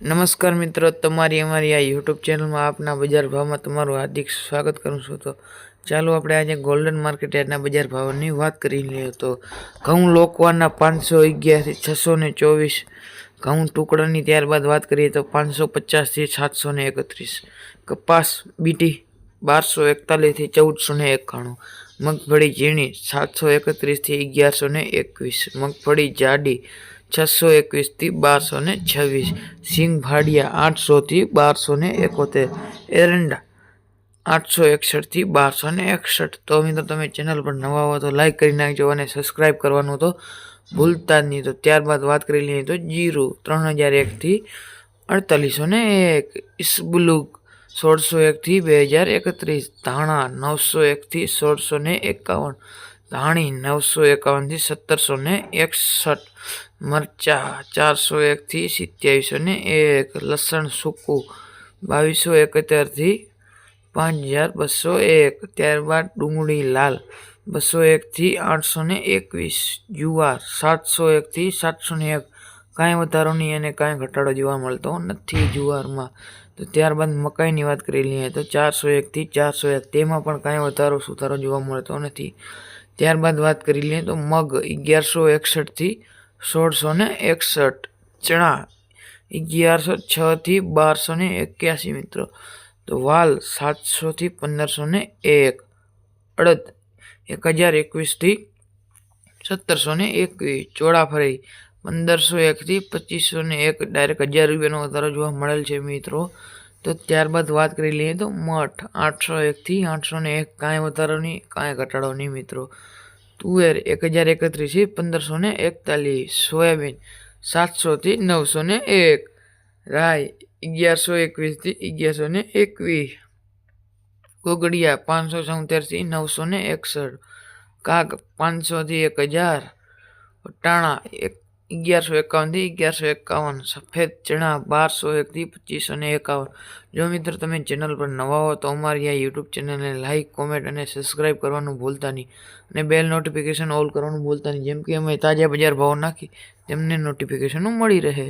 નમસ્કાર મિત્રો, તમારી અમારી આ યુટ્યુબ ચેનલમાં આપના બજાર ભાવમાં તમારું હાર્દિક સ્વાગત કરું છું. તો ચાલો આપણે આજે ગોલ્ડન માર્કેટ યાર્ડના બજાર ભાવની વાત કરી લઈએ તો ઘઉં લોકવાના પાંચસો અગિયારથી છસો ને ચોવીસ, ઘઉં ટુકડાની ત્યારબાદ વાત કરીએ તો પાંચસો પચાસથી સાતસો ને એકત્રીસ, કપાસ બીટી બારસો એકતાલીસથી ચૌદસો ને એકાણું, મગફળી ઝીણી સાતસો એકત્રીસથી અગિયારસો ને એકવીસ, મગફળી જાડી છસો એકવીસથી બારસો ને છવ્વીસ. સિંગ ભાડિયા આઠસોથી બારસો ને એકોતેર. એરંડા આઠસો એકસઠથી બારસો ને એકસઠ. તો મિત્રો તમે ચેનલ પર નવા હો તો લાઈક કરી નાખજો અને સબસ્ક્રાઈબ કરવાનું તો ભૂલતા જ નહીં. તો ત્યારબાદ વાત કરી લઈએ તો જીરું ત્રણ હજાર એકથી અડતાલીસો ને એક. ઇસબુલુક સોળસો એકથી બે હજાર એકત્રીસ. ધાણા નવસો એકથી સોળસો ને એકાવન. ધાણી નવસો એકાવનથી સત્તરસો ને એકસઠ, મરચા ચારસો એકથી સિત્યાવીસો ને એક, લસણ સૂકું બાવીસો એકોતેરથી પાંચ હજાર બસો એક, ત્યારબાદ ડુંગળી લાલ બસો એકથી આઠસો ને એકવીસ, જુવાર સાતસો એકથી સાતસો ને એક. કાંઈ વધારો નહીં અને કાંઈ ઘટાડો જોવા મળતો નથી જુવારમાં. તો ત્યારબાદ મકાઈની વાત કરી લઈએ તો ચારસો એકથી ચારસો એક, તેમાં પણ કાંઈ વધારો સુધારો જોવા મળતો નથી. ત્યારબાદ વાત કરી લઈએ તો મગ અગિયારસો એકસઠથી સોળસો ને એકસઠ. ચણા અગિયારસો છથી બારસો ને એક્યાસી મિત્રો. તો વાલ સાતસોથી પંદરસો ને એક. અડદ એક હજાર એકવીસથી સત્તરસો ને એકવીસ. ચોળાફરી પંદરસો એકથી પચીસો ને એક. ડાયરેક્ટ હજાર રૂપિયાનો વધારો જોવા મળેલ છે મિત્રો. તો ત્યારબાદ વાત કરી લઈએ તો મઠ, આઠસો એકથી આઠસો ને એક કાંઈ વધારો નહીં કાંઈ ઘટાડો નહીં મિત્રો. તુવેર એક હજાર એકત્રીસથી પંદરસો ને એકતાલીસ, સોયાબીન સાતસોથી નવસો ને એક રાય અગિયારસો એકવીસથી અગિયારસો ને એકવીસ કોગડિયા પાંચસો છોતેરથી નવસો ને એકસઠ, કાગ પાંચસોથી એક હજાર, ટાણા એક અગિયારસો એકાવનથી અગિયારસો એકાવન, સફેદ ચણા બારસો એકથી પચીસો ને એકાવન. જો મિત્રો તમે ચેનલ પર નવા હો તો અમારી આ યુટ્યુબ ચેનલને લાઇક કોમેન્ટ અને સબસ્ક્રાઈબ કરવાનું ભૂલતા નહીં. અને બેલ નોટિફિકેશન ઓલ કરવાનું ભૂલતા નહીં. જેમ કે અમે તાજા બજાર ભાવ નાખી, તેમને નોટિફિકેશનો મળી રહે.